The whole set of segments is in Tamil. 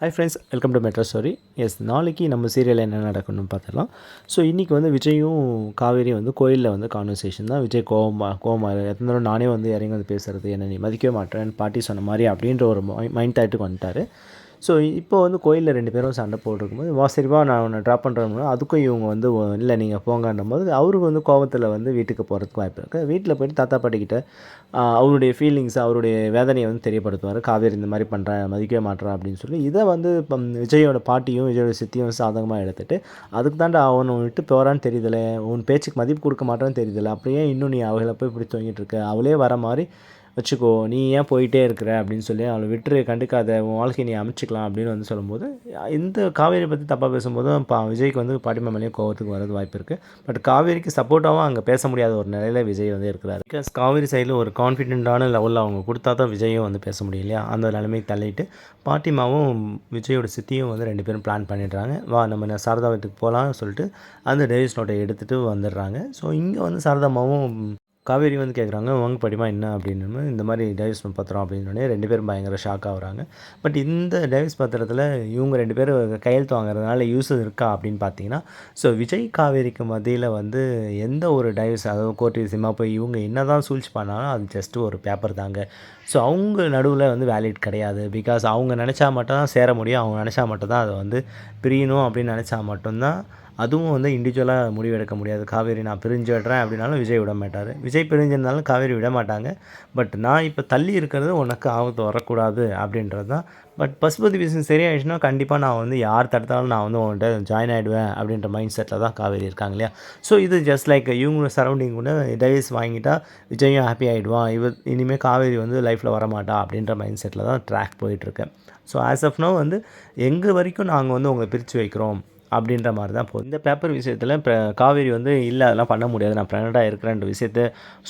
Hi friends welcome to metro stories நாளைக்கு நம்ம சீரியலில் என்ன நடக்கணும்னு பார்த்துக்கலாம் ஸோ இன்றைக்கி வந்து விஜயும் காவேரியும் வந்து கோயிலில் வந்து கான்வர்சேஷன் தான். விஜய் கோவமா கோவமா எத்தனை நானே வந்து இறங்கி வந்து பேசுகிறது என்ன நீ மதிக்கவே மாட்டேன் பாட்டி சொன்ன மாதிரி அப்படின்ற ஒரு மைண்ட் தாட்டுக்கு வந்துட்டார். ஸோ இப்போ வந்து கோயிலில் ரெண்டு பேரும் சண்டை போட்டிருக்கும்போது வா சரிவா நான் உன்னை ட்ராப் பண்ணுறேன் அதுக்கும் இவங்க வந்து இல்லை நீங்கள் போங்கன்னும் போது அவருக்கு வந்து கோபத்தில் வந்து வீட்டுக்கு போகிறதுக்கு வாய்ப்பு இருக்குது வீட்டில் போயிட்டு தாத்தா பாட்டிக்கிட்ட அவருடைய ஃபீலிங்ஸ் அவருடைய வேதனையை வந்து தெரியப்படுத்துவார். காவேரி இந்த மாதிரி பண்ணுறேன் மதிக்கவே மாட்டேறேன் அப்படின்னு சொல்லி இதை வந்து இப்போ விஜயோட பாட்டியும் விஜயோட சித்தியும் சாதகமாக எடுத்துகிட்டு அதுக்கு தாண்டா அவனை விட்டு போகிறான்னு தெரியுதுல. உன் பேச்சுக்கு மதிப்பு கொடுக்க மாட்டேன்னு தெரியுதுல. அப்படியே இன்னும் நீ அவளை போய் இப்படி தூங்கிட்டு இருக்க. அவளே வர மாதிரி வச்சுக்கோ நீ ஏன் போயிட்டே இருக்கிற அப்படின்னு சொல்லி அவளை விட்டுரு கண்டுக்காத உன் வாழ்க்கையை நீ அமைச்சிக்கலாம் அப்படின்னு வந்து சொல்லும்போது இந்த காவேரி பற்றி தப்பாக பேசும்போது பா விஜய்க்கு வந்து பாட்டிமா மேலேயும் கோவத்துக்கு வரது வாய்ப்பு இருக்குது பட் காவேரிக்கு சப்போர்ட்டாகவும் அங்கே பேச முடியாத ஒரு நிலையில் விஜய் வந்து இருக்கிறார். பிகாஸ் காவேரி சைடில் ஒரு கான்ஃபிடென்ட்டான லெவலில் அவங்க கொடுத்தா தான் விஜயும் வந்து பேச முடியும் இல்லையா? அந்த நிலைமைக்கு தள்ளிட்டு பாட்டிமாவும் விஜயோட சித்தியும் வந்து ரெண்டு பேரும் பிளான் பண்ணிடுறாங்க. வா நம்ம சாரதா வீட்டுக்கு போகலாம்னு சொல்லிட்டு அந்த டேவிஸ் நோட்டை எடுத்துகிட்டு வந்துடுறாங்க. ஸோ இங்கே வந்து சாரதாமாவும் காவேரி வந்து கேட்குறாங்க வாங்க படிமா என்ன அப்படின்னு? இந்த மாதிரி டைவர்ஸ் பத்திரம் அப்படின்னு ரெண்டு பேரும் பயங்கர ஷாக் ஆகுறாங்க பட் இந்த டைவர்ஸ் பத்திரத்தில் இவங்க ரெண்டு பேரும் கையெழுத்து வாங்குறதுனால யூஸ் இருக்கா அப்படின்னு பார்த்தீங்கன்னா ஸோ விஜய் காவேரிக்கு மத்தியில் வந்து எந்த ஒரு டைவர்ஸ் அதாவது கோர்ட் விஷயமா போய் இவங்க என்ன தான் சூழ்ச்சி பண்ணாலும் அது ஜஸ்ட்டு ஒரு பேப்பர் தாங்க. ஸோ அவங்க நடுவில் வந்து வேலிட் கிடையாது. பிகாஸ் அவங்க நினச்சா மட்டும் தான் சேர முடியும். அவங்க நினச்சா மட்டும் தான் அதை வந்து பிரியணும் அப்படின்னு நினச்சா மட்டும்தான் அதுவும் வந்து இண்டிவிஜுவலாக முடிவெடுக்க முடியாது. காவேரி நான் பிரிஞ்சு விடுறேன் அப்படின்னாலும் விஜய் விட மாட்டார். விஜய் பிரிஞ்சிருந்தாலும் காவேரி விட மாட்டாங்க. பட் நான் இப்போ தள்ளி இருக்கிறது உனக்கு ஆபத்து வரக்கூடாது அப்படின்றது தான் பட் பசுபதி விஷயம் சரியாயிடுச்சுன்னா கண்டிப்பாக நான் வந்து யார் தடுத்தாலும் நான் வந்து உன்கிட்ட ஜாயின் ஆகிடுவேன் அப்படின்ற மைண்ட் செட்டில் தான் காவேரி இருக்காங்க இல்லையா? ஸோ இது ஜஸ்ட் லைக் இவங்க சரௌண்டிங் கூட டைவர்ஸ் வாங்கிட்டா விஜயும் ஹாப்பி ஆகிடுவான் இவ இனிமேல் காவேரி வந்து லைஃப்பில் வரமாட்டா அப்படின்ற மைண்ட் செட்டில் தான் ட்ராக் போயிட்டுருக்கேன் ஸோ ஆஸ் ஆஃப் நோ வந்து எங்கே வரைக்கும் நாங்கள் வந்து உங்களை பிரித்து வைக்கிறோம்? அப்படின்ற மாதிரி தான் போகுது. இந்த பேப்பர் விஷயத்தில் இப்போ காவேரி வந்து இல்லை அதெல்லாம் பண்ண முடியாது. நான் ப்ரெக்னெண்ட்டாக இருக்கிறேன்ற விஷயத்த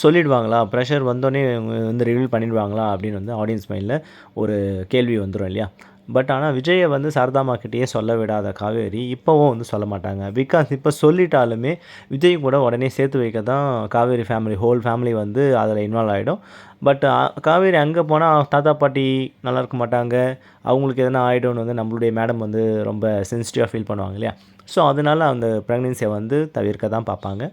சொல்லிடுவாங்களா? ப்ரெஷர் வந்தோடனே வந்து ரிவீல் பண்ணிடுவாங்களா? அப்படின்னு வந்து ஆடியன்ஸ் மைண்டில் ஒரு கேள்வி வந்துடும் இல்லையா? பட் ஆனால் விஜயை வந்து சாரதாமாக்கிட்டேயே சொல்ல விடாத காவேரி இப்போவும் வந்து சொல்ல மாட்டாங்க. பிகாஸ் இப்போ சொல்லிட்டாலுமே விஜய் கூட உடனே சேர்த்து வைக்க தான் காவேரி ஃபேமிலி ஹோல் ஃபேமிலி வந்து அதில் இன்வால்வ் ஆகிடும் பட் காவேரி அங்கே போனால் தாத்தா பாட்டி நல்லா இருக்க மாட்டாங்க. அவங்களுக்கு எதனா ஆகிடும்னு வந்து நம்மளுடைய மேடம் வந்து ரொம்ப சென்சிட்டிவாக ஃபீல் பண்ணுவாங்க இல்லையா? ஸோ அதனால அந்த ப்ரெக்னென்சியை வந்து தவிர்க்க தான் பார்ப்பாங்க.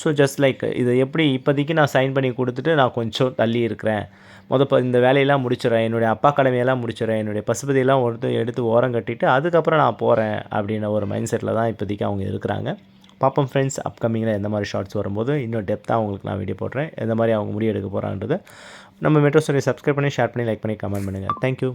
ஸோ ஜஸ்ட் லைக் இதை எப்படி இப்போதைக்கு நான் சைன் பண்ணி கொடுத்துட்டு நான் கொஞ்சம் தள்ளி இருக்கிறேன். முத இப்போ இந்த வேலையெல்லாம் முடிச்சிடுறேன். என்னுடைய அப்பா கடமையெல்லாம் முடிச்சிடுறேன். என்னுடைய பசுபதியெல்லாம் ஒருத்தர் எடுத்து ஓரம் கட்டிட்டு அதுக்கப்புறம் நான் போகிறேன் அப்படின்ற ஒரு மைண்ட் செட்டில் தான் இப்போதைக்கு அவங்க இருக்கிறாங்க. பார்ப்போம் ஃப்ரெண்ட்ஸ் அப்கமிங்கில் எந்த மாதிரி ஷார்ட்ஸ் வரும்போது இன்னும் டெப்த்தாக உங்களுக்கு நான் வீடியோ போடுறேன். எந்த மாதிரி அவங்க முடிவு எடுக்க போகிறான்றது நம்ம மெட்ரோ ஸ்டோரியை சப்ஸ்கிரைப் பண்ணி ஷேர் பண்ணி லைக் பண்ணி கமெண்ட் பண்ணுங்கள் தேங்க்யூ